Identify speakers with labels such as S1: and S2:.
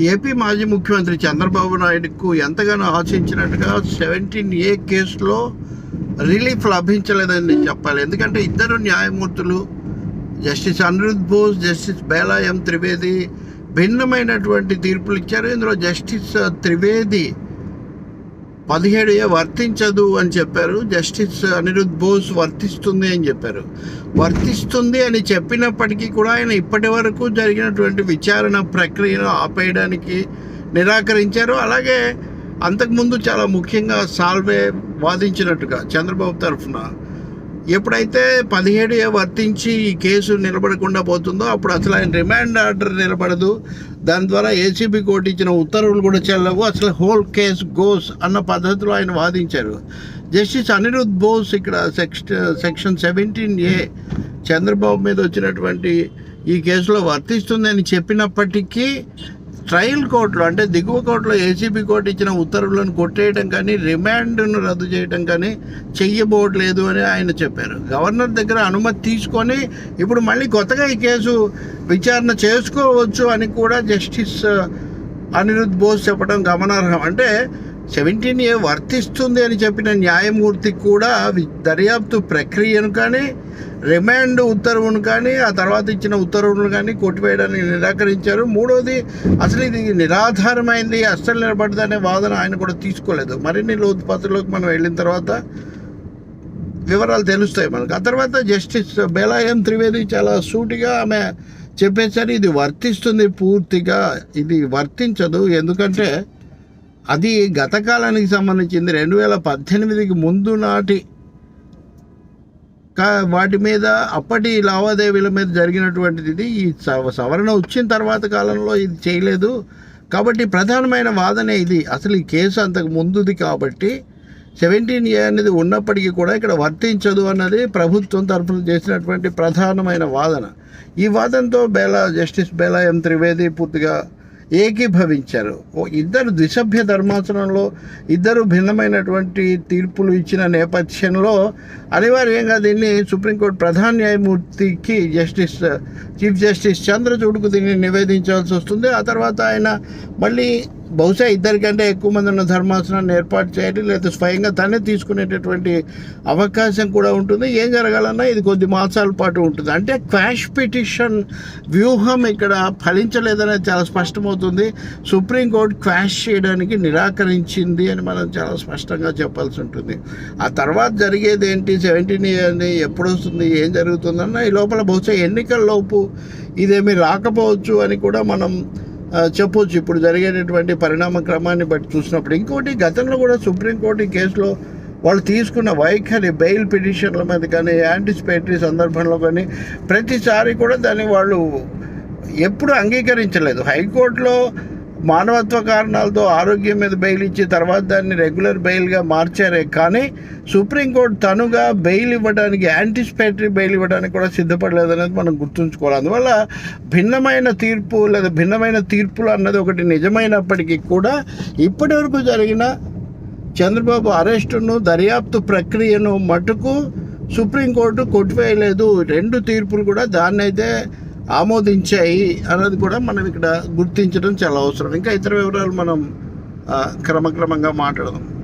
S1: AP మాజీ ముఖ్యమంత్రి చంద్రబాబు నాయుడుకు ఎంతగానో ఆశించినట్టుగా సెవెంటీన్ ఏ కేసులో రిలీఫ్ లభించలేదని చెప్పాలి. ఎందుకంటే ఇద్దరు న్యాయమూర్తులు జస్టిస్ అనిరుద్ బోస్ జస్టిస్ బేలాయం త్రివేది భిన్నమైనటువంటి తీర్పులు ఇచ్చారు. ఇందులో జస్టిస్ త్రివేది పదిహేడు ఏ వర్తించదు అని చెప్పారు. జస్టిస్ అనిరుద్ బోస్ వర్తిస్తుంది అని చెప్పారు. వర్తిస్తుంది అని చెప్పినప్పటికీ కూడా ఆయన ఇప్పటి వరకు జరిగినటువంటి విచారణ ప్రక్రియను ఆపేయడానికి నిరాకరించారు. అలాగే అంతకుముందు చాలా ముఖ్యంగా సాల్వే వాదించినట్టుగా చంద్రబాబు తరఫున ఎప్పుడైతే పదిహేడు ఏ వర్తించి ఈ కేసు నిలబడకుండా పోతుందో అప్పుడు అసలు ఆయన రిమాండ్ ఆర్డర్ నిలబడదు. దాని ద్వారా ఏసీబీ కోర్టు ఇచ్చిన ఉత్తర్వులు కూడా చెల్లవు. అసలు హోల్ కేస్ గోస్ అన్న పద్ధతిలో ఆయన వాదించారు. జస్టిస్ అనిరుద్ బోస్ ఇక్కడ సెక్ష సెక్షన్ సెవెంటీన్ ఏ చంద్రబాబు మీద వచ్చినటువంటి ఈ కేసులో వర్తిస్తుందని చెప్పినప్పటికీ ట్రయల్ కోర్టులో అంటే దిగువ కోర్టులో ఏసీబీ కోర్టు ఇచ్చిన ఉత్తర్వులను కొట్టేయడం కానీ రిమాండ్ను రద్దు చేయడం కానీ చెయ్యబోవట్లేదు అని ఆయన చెప్పారు. గవర్నర్ దగ్గర అనుమతి తీసుకొని ఇప్పుడు మళ్ళీ కొత్తగా ఈ కేసు విచారణ చేసుకోవచ్చు అని కూడా జస్టిస్ అనిరుద్ బోస్ చెప్పడం గమనార్హం. అంటే సెవెంటీన్ ఏ వర్తిస్తుంది అని చెప్పిన న్యాయమూర్తి కూడా దర్యాప్తు ప్రక్రియను కానీ రిమాండ్ ఉత్తర్వును కానీ ఆ తర్వాత ఇచ్చిన ఉత్తర్వులను కానీ కొట్టివేయడానికి నిరాకరించారు. మూడోది అసలు ఇది నిరాధారమైంది అస్సలు నిలబడదనే వాదన ఆయన కూడా తీసుకోలేదు. మరిన్ని లోతుపాత్రలోకి మనం వెళ్ళిన తర్వాత వివరాలు తెలుస్తాయి మనకు. ఆ తర్వాత జస్టిస్ బేలాయం త్రివేది చాలా సూటిగా ఆమె చెప్పేసరి ఇది వర్తిస్తుంది పూర్తిగా ఇది వర్తించదు. ఎందుకంటే అది గతకాలానికి సంబంధించింది. రెండు వేల పద్దెనిమిదికి ముందు నాటి వాటి మీద అప్పటి లావాదేవీల మీద జరిగినటువంటిది ఇది ఈ సవ- సవరణ వచ్చిన తర్వాత కాలంలో ఇది చేయలేదు. కాబట్టి ప్రధానమైన వాదనే ఇది. అసలు ఈ కేసు అంతకు ముందుది కాబట్టి సెవెంటీన్ ఏ అనేది ఉన్నప్పటికీ కూడా ఇక్కడ వర్తించదు అన్నది ప్రభుత్వం తరఫున చేసినటువంటి ప్రధానమైన వాదన. ఈ వాదనతో బేలా జస్టిస్ బేలాయం త్రివేది పూర్తిగా ఏకీభవించారు. ఇద్దరు ద్విసభ్య ధర్మాసనంలో ఇద్దరు భిన్నమైనటువంటి తీర్పులు ఇచ్చిన నేపథ్యంలో అనివార్యంగా దీన్ని సుప్రీంకోర్టు ప్రధాన న్యాయమూర్తికి జస్టిస్ చీఫ్ జస్టిస్ చంద్రచూడ్కు దీన్ని నివేదించాల్సి వస్తుంది. ఆ తర్వాత ఆయన మళ్ళీ బహుశా ఇద్దరికంటే ఎక్కువ మంది ఉన్న ధర్మాసనాన్ని ఏర్పాటు చేయాలి లేదా స్వయంగా తనే తీసుకునేటటువంటి అవకాశం కూడా ఉంటుంది. ఏం జరగాలన్నా ఇది కొద్ది మాసాల పాటు ఉంటుంది. అంటే క్వాష్ పిటిషన్ వ్యూహం ఇక్కడ ఫలించలేదనేది చాలా స్పష్టమవుతుంది. సుప్రీంకోర్టు క్వాష్ చేయడానికి నిరాకరించింది అని మనం చాలా స్పష్టంగా చెప్పాల్సి ఉంటుంది. ఆ తర్వాత జరిగేది ఏంటి? సెవెంటీన్ అని ఎప్పుడు వస్తుంది ఏం జరుగుతుందన్న ఈ లోపల బహుశా ఎన్నికల లోపు ఇదేమీ రాకపోవచ్చు అని కూడా మనం చెప్పొచ్చు. ఇప్పుడు జరిగేటటువంటి పరిణామ క్రమాన్ని బట్టి చూసినప్పుడు ఇంకోటి గతంలో కూడా సుప్రీంకోర్టు ఈ కేసులో వాళ్ళు తీసుకున్న వైఖరి బెయిల్ పిటిషన్ల మీద కానీ యాంటిసిపేటరీ సందర్భంలో కానీ ప్రతిసారి కూడా దాన్ని వాళ్ళు ఎప్పుడు అంగీకరించలేదు. హైకోర్టులో మానవత్వ కారణాలతో ఆరోగ్యం మీద బెయిల్ ఇచ్చి తర్వాత దాన్ని రెగ్యులర్ బెయిల్గా మార్చారే. కానీ సుప్రీంకోర్టు తనుగా బెయిల్ ఇవ్వడానికి యాంటిసిపేటరీ బెయిల్ ఇవ్వడానికి కూడా సిద్ధపడలేదు అనేది మనం గుర్తుంచుకోవాలి. అందువల్ల భిన్నమైన తీర్పు లేదా భిన్నమైన తీర్పులు అన్నది ఒకటి నిజమైనప్పటికీ కూడా ఇప్పటివరకు జరిగిన చంద్రబాబు అరెస్టును దర్యాప్తు ప్రక్రియను మటుకు సుప్రీంకోర్టు కొట్టివేయలేదు. రెండు తీర్పులు కూడా దాన్నైతే అయితే ఆమోదించాయి అన్నది కూడా మనం ఇక్కడ గుర్తించడం చాలా అవసరం. ఇంకా ఇతర వివరాలు మనం క్రమక్రమంగా మాట్లాడదాం.